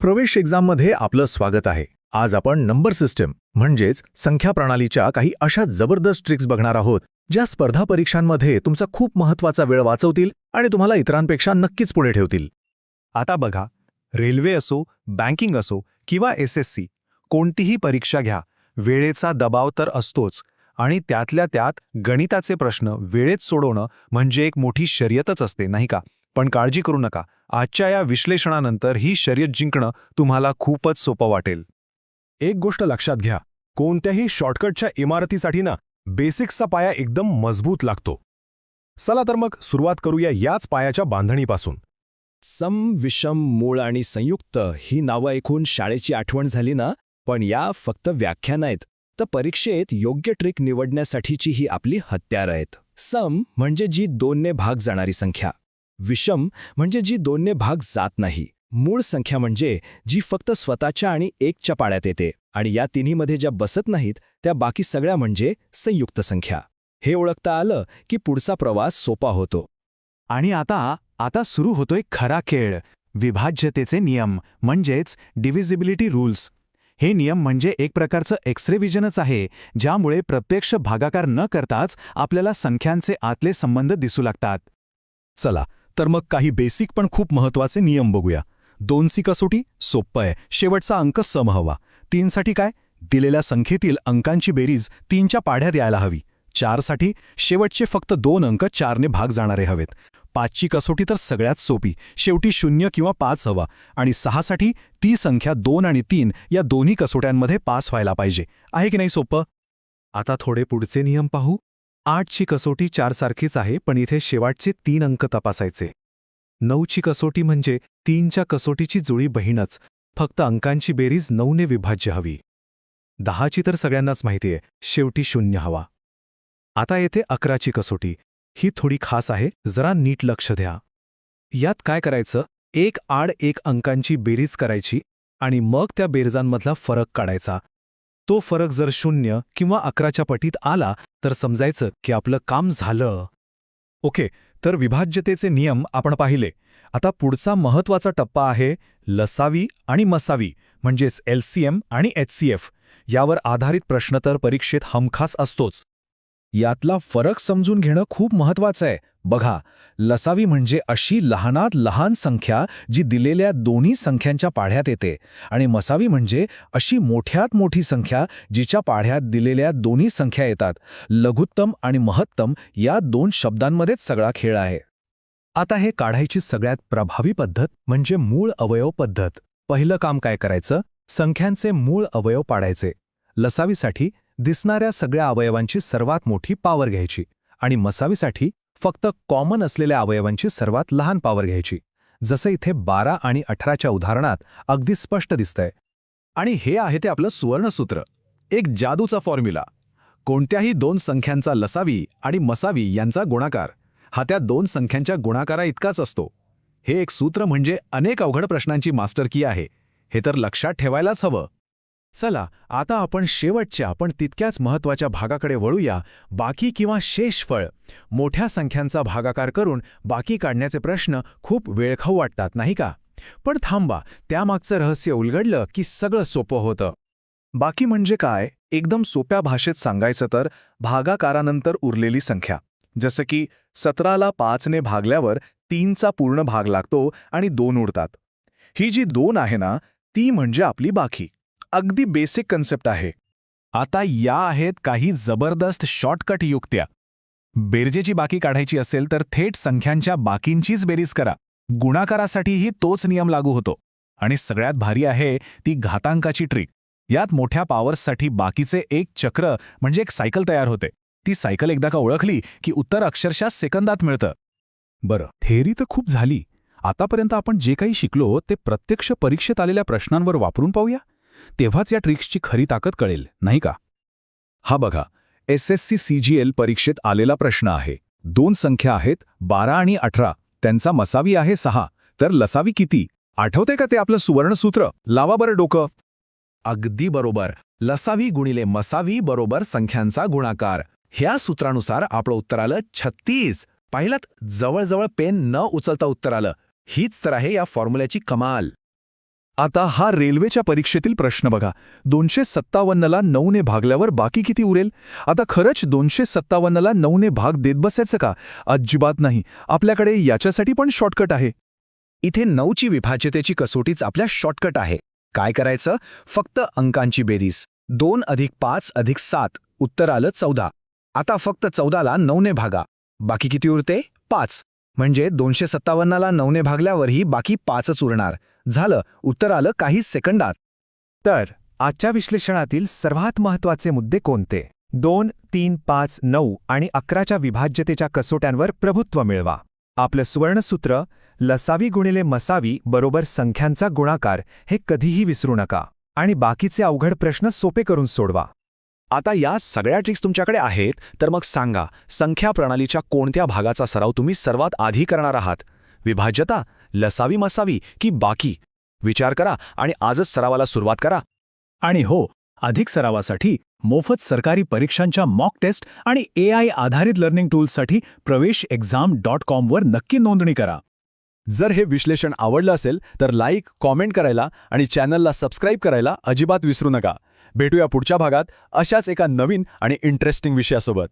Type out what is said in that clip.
प्रवेश एक्झाममध्ये आपलं स्वागत आहे. आज आपण नंबर सिस्टम म्हणजेच संख्या प्रणालीच्या काही अशा जबरदस्त ट्रिक्स बघणार आहोत ज्या स्पर्धा परीक्षांमध्ये तुमचा खूप महत्त्वाचा वेळ वाचवतील आणि तुम्हाला इतरांपेक्षा नक्कीच पुढे ठेवतील. आता बघा रेल्वे असो बँकिंग असो किंवा एस एस सी कोणतीही परीक्षा घ्या वेळेचा दबाव तर असतोच आणि त्यातल्या त्यात गणिताचे प्रश्न वेळेत सोडवणं म्हणजे एक मोठी शर्यतच असते नाही का? पण काळजी करू नका. आजच्या या विश्लेषणानंतर ही शर्यत जिंकणं तुम्हाला खूपच सोपं वाटेल. एक गोष्ट लक्षात घ्या. कोणत्याही शॉर्टकटच्या इमारतीसाठी ना बेसिक्सचा पाया एकदम मजबूत लागतो. चला तर मग सुरुवात करूया याच पायाच्या बांधणीपासून. सम विषम मूळ आणि संयुक्त ही नावं ऐकून शाळेची आठवण झाली ना? पण या फक्त व्याख्यान आहेत तर परीक्षेत योग्य ट्रिक निवडण्यासाठीची ही आपली हत्यार आहेत. सम म्हणजे जी दोनने भाग जाणारी संख्या. विषम म्हणजे जी दोनने भाग जात नाही. मूळ संख्या म्हणजे जी फक्त स्वतःच्या आणि एकच्या पाड्यात येते आणि या तिन्हीमध्ये ज्या बसत नाहीत त्या बाकी सगळ्या म्हणजे संयुक्त संख्या. हे ओळखता आलं की पुढचा प्रवास सोपा होतो. आणि आता आता सुरू होतोय खरा खेळ. विभाज्यतेचे नियम म्हणजेच डिव्हिजिबिलिटी रूल्स हे नियम म्हणजे एक प्रकारचं एक्सरे विजनच आहे ज्यामुळे प्रत्यक्ष भागाकार न करताच आपल्याला संख्यांचे आतले संबंध दिसू लागतात. चला तर मग काही बेसिक पण खूप महत्त्वाचे नियम बघूया. दोनसी कसोटी सोप्पं आहे. शेवटचा अंक सम हवा. तीनसाठी काय? दिलेल्या संख्येतील अंकांची बेरीज तीनच्या पाढ्यात यायला हवी. चारसाठी शेवटचे फक्त दोन अंक चारने भाग जाणारे हवेत. पाचची कसोटी तर सगळ्यात सोपी. शेवटी शून्य किंवा पाच हवा. आणि सहासाठी ती संख्या दोन आणि तीन या दोन्ही कसोट्यांमध्ये पास व्हायला पाहिजे. आहे की नाही सोपं आता थोडे पुढचे नियम पाहू. आठची कसोटी चारसारखीच आहे पण इथे शेवटचे तीन अंक तपासायचे. नऊची कसोटी म्हणजे तीनच्या कसोटीची जुळी बहीणच फक्त अंकांची बेरीज नऊने विभाज्य हवी. दहाची तर सगळ्यांनाच माहिती आहे शेवटी शून्य हवा. आता येथे अकराची कसोटी. ही थोडी खास आहे जरा नीट लक्ष द्या. यात काय करायचं? एक आड एक अंकांची बेरीज करायची आणि मग त्या बेरजांमधला फरक काढायचा. तो फरक जर शून्य किंवा अकराच्या पटीत आला तर समजायचं की आपलं काम झालं. ओके तर विभाज्यतेचे नियम आपण पाहिले. आता पुढचा महत्त्वाचा टप्पा आहे लसावी आणि मसावी म्हणजेच एलसीएम आणि एचसीएफ. यावर आधारित प्रश्न तर परीक्षेत हमखास असतोच. यातला फरक समजून घेणं खूप महत्वाचं आहे. बघा लसावी म्हणजे अशी लहानात लहान संख्या जी दिलेल्या दोन्ही संख्यांच्या पाढ्यात येते आणि मसावी म्हणजे अशी मोठ्यात मोठी संख्या जिच्या पाढ्यात दिलेल्या दोन्ही संख्या येतात. लघुत्तम आणि महत्तम या दोन शब्दांमध्येच सगळा खेळ आहे. आता हे काढायची सगळ्यात प्रभावी पद्धत म्हणजे मूळ अवयव पद्धत. पहिलं काम काय करायचं? संख्यांचे मूळ अवयव पाडायचे. लसावीसाठी दिसणाऱ्या सगळ्या अवयवांची सर्वात मोठी पावर घ्यायची आणि मसावीसाठी फक्त कॉमन असलेल्या अवयवांची सर्वात लहान पावर घ्यायची. जसं इथे बारा आणि अठराच्या उदाहरणात अगदी स्पष्ट दिसतंय. आणि हे आहे ते आपलं सुवर्णसूत्र. एक जादूचा फॉर्म्युला कोणत्याही दोन संख्यांचा लसावी आणि मसावी यांचा गुणाकार. हा त्या दोन संख्यांच्या गुणाकारा इतकाच असतो. हे एक सूत्र म्हणजे अनेक अवघड प्रश्नांची मास्टर की आहे. हे तर लक्षात ठेवायलाच हवं. चला आता आपण शेवटच्या पण तितक्याच महत्त्वाच्या भागाकडे वळूया बाकी किंवा शेषफळ मोठ्या संख्यांचा भागाकार करून बाकी काढण्याचे प्रश्न खूप वेळखाऊ वाटतात नाही का? पण थांबा त्यामागचं रहस्य उलगडलं की सगळं सोपं होतं. बाकी म्हणजे काय? एकदम सोप्या भाषेत सांगायचं तर भागाकारानंतर उरलेली संख्या. जसं की सतराला पाचने भागल्यावर तीनचा पूर्ण भाग लागतो आणि दोन उरतात ही जी दोन आहे ना ती म्हणजे आपली बाकी. अगदी बेसिक कन्सेप्ट आहे. आता या आहेत काही जबरदस्त शॉर्टकट युक्त्या. बेरजेची बाकी काढायची असेल तर थेट संख्यांच्या बाकींचीच बेरीज करा. गुणाकारासाठीही तोच नियम लागू होतो. आणि सगळ्यात भारी आहे ती घातांकाची ट्रिक यात मोठ्या पॉवर्ससाठी बाकीचे एक चक्र म्हणजे एक सायकल तयार होते. ती सायकल एकदा का ओळखली की उत्तर अक्षरशः सेकंदात मिळतं. बरं थेअरी तर खूप झाली. आतापर्यंत आपण जे काही शिकलो ते प्रत्यक्ष परीक्षेत आलेल्या प्रश्नांवर वापरून पाहूया? तेव्हाच या ट्रिक्सची खरी ताकद कळेल नाही का? हा बघा S S C C G L परीक्षेत आलेला प्रश्न आहे. दोन संख्या आहेत बारा आणि अठरा. त्यांचा मसावी आहे सहा. तर लसावी किती? आठवते का ते आपलं सुवर्णसूत्र? लावा बरं डोकं. अगदी बरोबर. लसावी गुणिले मसावी बरोबर संख्यांचा गुणाकार. ह्या सूत्रानुसार आपलं उत्तर आलं छत्तीस. पाहिलात जवळजवळ पेन न उचलता उत्तर आलं. हीच तर आहे या फॉर्म्युल्याची कमाल. आता हा रेल्वेच्या परीक्षेतील प्रश्न बघा. दोनशे सत्तावन्नला नऊने भागल्यावर बाकी किती उरेल? आता खरंच दोनशे सत्तावन्नला नऊने भाग देत बसायचं का? अजिबात नाही. आपल्याकडे याच्यासाठी पण शॉर्टकट आहे. इथे नऊची विभाज्यतेची कसोटीच आपल्या शॉर्टकट आहे. काय करायचं? फक्त अंकांची बेरीज. दोन अधिक पाच अधिक सात. उत्तर आलं चौदा. आता फक्त चौदाला नऊने भागा. बाकी किती उरते? पाच. म्हणजे दोनशे सत्तावन्नला नऊने भागल्यावरही बाकी पाचच उरणार. झालं. उत्तर आलं काही सेकंदात. तर आजच्या विश्लेषणातील सर्वात महत्त्वाचे मुद्दे कोणते? दोन तीन पाच नऊ आणि अकराच्या विभाज्यतेच्या कसोट्यांवर प्रभुत्व मिळवा. आपलं सुवर्णसूत्र लसावी गुणिले मसावी बरोबर संख्यांचा गुणाकार हे कधीही विसरू नका. आणि बाकीचे अवघड प्रश्न सोपे करून सोडवा. आता या सगळ्या ट्रिक्स तुमच्याकडे आहेत तर मग सांगा संख्या प्रणालीच्या कोणत्या भागाचा सराव तुम्ही सर्वात आधी करणार आहात? विभाज्यता लसावी मसावी की बाकी? विचार करा आणि आजच सरावाला सुरुवात करा. आणि हो अधिक सरावासाठी मोफत सरकारी परीक्षांच्या मॉक टेस्ट आणि ए आय आधारित लर्निंग टूल्ससाठी प्रवेश एक्झाम डॉट कॉमवर नक्की नोंदणी करा. जर हे विश्लेषण आवडलं असेल तर लाईक कॉमेंट करायला आणि चॅनलला सबस्क्राईब करायला अजिबात विसरू नका. भेटूया पुढच्या भागात अशाच एका नवीन आणि इंटरेस्टिंग विषयासोबत.